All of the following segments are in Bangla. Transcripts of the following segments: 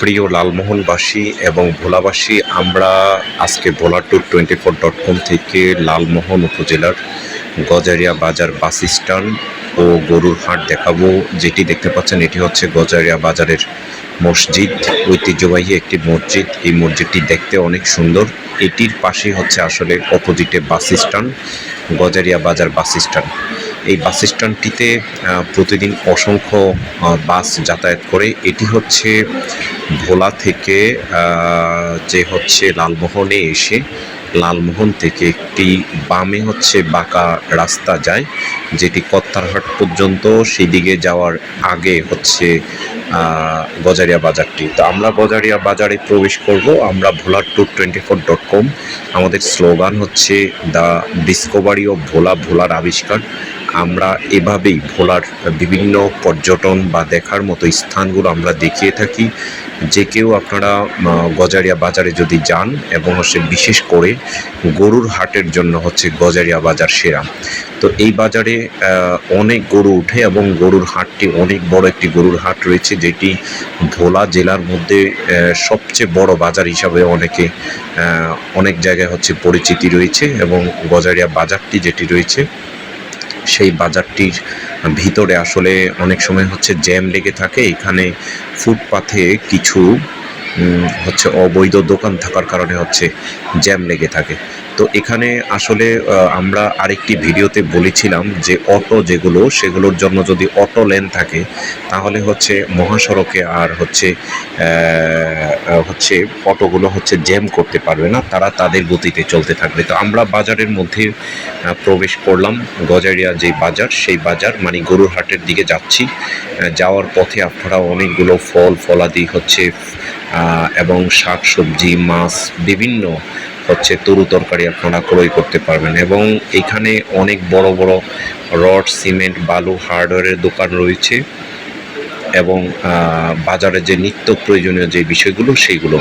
প্রিয় লালমোহনবাসী এবং ভোলাবাসী, আমরা আজকে Bhola tour twenty four dot com থেকে লালমোহন উপজেলার গজারিয়া বাজার বাস স্ট্যান্ড ও গরুর হাট দেখাবো। যেটি দেখতে পাচ্ছেন, এটি হচ্ছে গজারিয়া বাজারের মসজিদ। ঐতিহ্যবাহী একটি মসজিদ। এই মসজিদটি দেখতে অনেক সুন্দর। এটির পাশে হচ্ছে আসলে অপোজিটে বাস স্ট্যান্ড, গজারিয়া বাজার বাস স্ট্যান্ড। এই বাস স্ট্যান্ডটিতে প্রতিদিন অসংখ্য বাস যাতায়াত করে। এটি হচ্ছে ভোলা থেকে যে হচ্ছে লালমোহনে এসে লালমোহন থেকে একটি বামে হচ্ছে বাঁকা রাস্তা যায়, যেটি কত্তারহাট পর্যন্ত। সেদিকে যাওয়ার আগে হচ্ছে গজারিয়া বাজারটি তো আমরা গজারিয়া বাজারে প্রবেশ করব। আমরা Bhola tour twenty four dot com আমাদের স্লোগান হচ্ছে দ্য ডিসকভারি অফ ভোলা, ভোলার আবিষ্কার আমরা এভাবেই ভোলার বিভিন্ন পর্যটন বা দেখার মতো স্থানগুলো আমরা দেখিয়ে থাকি। যে কেউ আপনারা গজারিয়া বাজারে যদি যান এবং হচ্ছে বিশেষ করে গরুর হাটের জন্য হচ্ছে গজারিয়া বাজার সেরা। তো এই বাজারে অনেক গরু উঠে এবং গরুর হাটটি অনেক বড় একটি গরুর হাট রয়েছে, যেটি ভোলা জেলার মধ্যে সবচেয়ে বড় বাজার হিসাবে অনেকে অনেক জায়গায় হচ্ছে পরিচিতি রয়েছে এবং গজারিয়া বাজারটি যেটি রয়েছে সেই বাজারটির ভিতরে আসলে অনেক সময় হচ্ছে জ্যাম লেগে থাকে। এখানে ফুটপাথে কিছু হচ্ছে অবৈধ দোকান থাকার কারণে হচ্ছে জ্যাম লেগে থাকে। তো এখানে আসলে আমরা আরেকটি ভিডিওতে বলেছিলাম যে অটো যেগুলো, সেগুলোর জন্য যদি অটো লেন থাকে, তাহলে হচ্ছে মহাসড়কে আর হচ্ছে হচ্ছে অটোগুলো হচ্ছে জ্যাম করতে পারবে না, তারা তাদের গতিতে চলতে থাকবে। তো আমরা বাজারের মধ্যে প্রবেশ করলাম, গজারিয়া যে বাজার, সেই বাজার মানে গরুরহাটের দিকে যাচ্ছি। যাওয়ার পথে আপনারা অনেকগুলো ফল, ফলাদি হচ্ছে এবং শাক সবজি মাছ, বিভিন্ন হচ্ছে তরু তরকারি আপনারা ক্রয় করতে পারবেন। এবং এখানে অনেক বড় বড় রড, সিমেন্ট, বালু, হার্ডওয়্যারের দোকান রয়েছে এবং বাজারে যে নিত্য প্রয়োজনীয় যে বিষয়গুলো সেইগুলো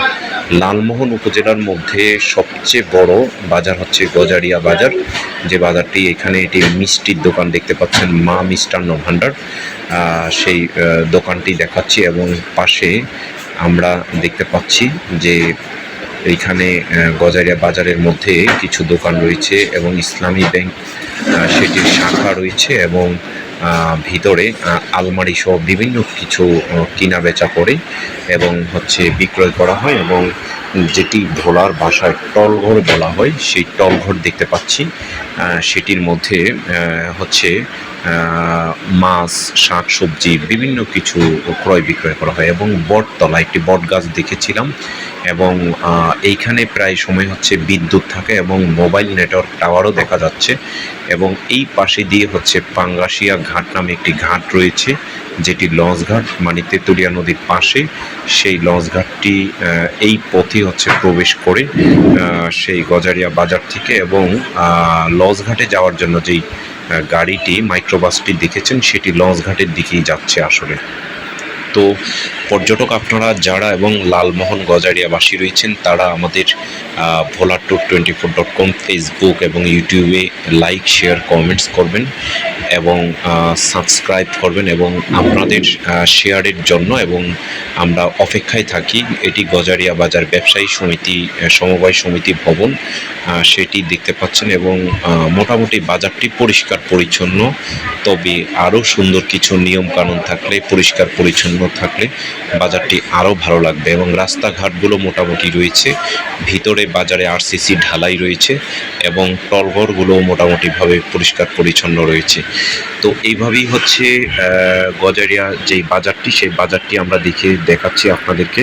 লালমোহন উপজেলার মধ্যে সবচেয়ে বড় বাজার হচ্ছে গজারিয়া বাজার। যে বাজারটি এখানে এটি মিষ্টির দোকান দেখতে পাচ্ছেন, মা মিষ্টান্ন ভাণ্ডার। সেই দোকানটি দেখাচ্ছি এবং পাশে আমরা দেখতে পাচ্ছি যে এইখানে গজারিয়া বাজারের মধ্যে কিছু দোকান রয়েছে এবং ইসলামী ব্যাংক সেটির শাখা রয়েছে এবং ভিতরে আলমারি সহ বিভিন্ন কিছু কিনা বেচা করে এবং হচ্ছে বিক্রয় করা হয় এবং যেটি ভোলার ভাষায় টলঘর বলা হয়, সেই টলঘর দেখতে পাচ্ছি। সেটির মধ্যে হচ্ছে মাছ, শাক, সবজি, বিভিন্ন কিছু ক্রয় বিক্রয় করা হয় এবং বটতলা, একটি বট গাছ দেখেছিলাম এবং এইখানে প্রায় সময় হচ্ছে বিদ্যুৎ থাকে এবং মোবাইল নেটওয়ার্ক টাওয়ারও দেখা যাচ্ছে এবং এই পাশে দিয়ে হচ্ছে পাঙ্গাসিয়া ঘাট নামে একটি ঘাট রয়েছে। যেটি লঞ্চঘাট মানে তেঁতুলিয়া নদীর পাশে, সেই লঞ্চঘাটটি এই পথে হচ্ছে প্রবেশ করে সেই গজারিয়া বাজার থেকে এবং লঞ্চঘাটে ঘাটে যাওয়ার জন্য যেই গাড়িটি, মাইক্রোবাসটি দেখেছেন, সেটি লঞ্চঘাটের দিকেই যাচ্ছে আসলে। তো পর্যটক আপনারা যারা এবং লালমোহন গজারিয়াবাসী রয়েছেন, তারা আমাদের Bhola tour twenty four dot com, Facebook এবং ইউটিউবে লাইক, শেয়ার, কমেন্টস করবেন এবং সাবস্ক্রাইব করবেন এবং আপনাদের শেয়ারের জন্য এবং আমরা অপেক্ষায় থাকি। এটি গজারিয়া বাজার ব্যবসায়ী সমিতি সমবায় সমিতি ভবন সেটি দেখতে পাচ্ছেন এবং মোটামুটি বাজারটি পরিষ্কার পরিচ্ছন্ন। তবে আরও সুন্দর কিছু নিয়ম কানুন থাকলে, পরিষ্কার পরিচ্ছন্ন থাকলে বাজারটি আরও ভালো লাগবে এবং রাস্তাঘাটগুলো মোটামুটি রয়েছে। ভিতরে বাজারে আরসিসি ঢালাই রয়েছে এবং টলঘরগুলোও মোটামুটিভাবে পরিষ্কার পরিচ্ছন্ন রয়েছে। তো এইভাবেই হচ্ছে গজারিয়া যেই বাজারটি, সেই বাজারটি আমরা দেখে দেখাচ্ছি আপনাদেরকে।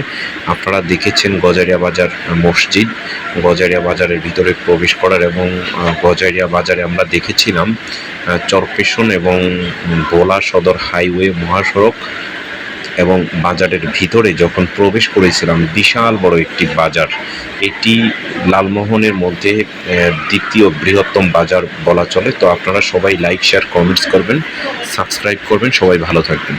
আপনারা দেখেছেন গজারিয়া বাজার মসজিদ। গজারিয়া বাজারের ভিতরে প্রবেশ করার এবং গজারিয়া বাজারে আমরা দেখেছিলাম চরপেশন এবং ভোলা সদর হাইওয়ে মহাসড়ক। এবং বাজারের ভিতরে যখন প্রবেশ করেছিলাম, বিশাল বড় একটি বাজার। এটি লালমোহনের মধ্যে দ্বিতীয় বৃহত্তম বাজার বলা চলে। তো আপনারা সবাই লাইক শেয়ার কমেন্টস করবেন সাবস্ক্রাইব করবেন। সবাই ভালো থাকবেন।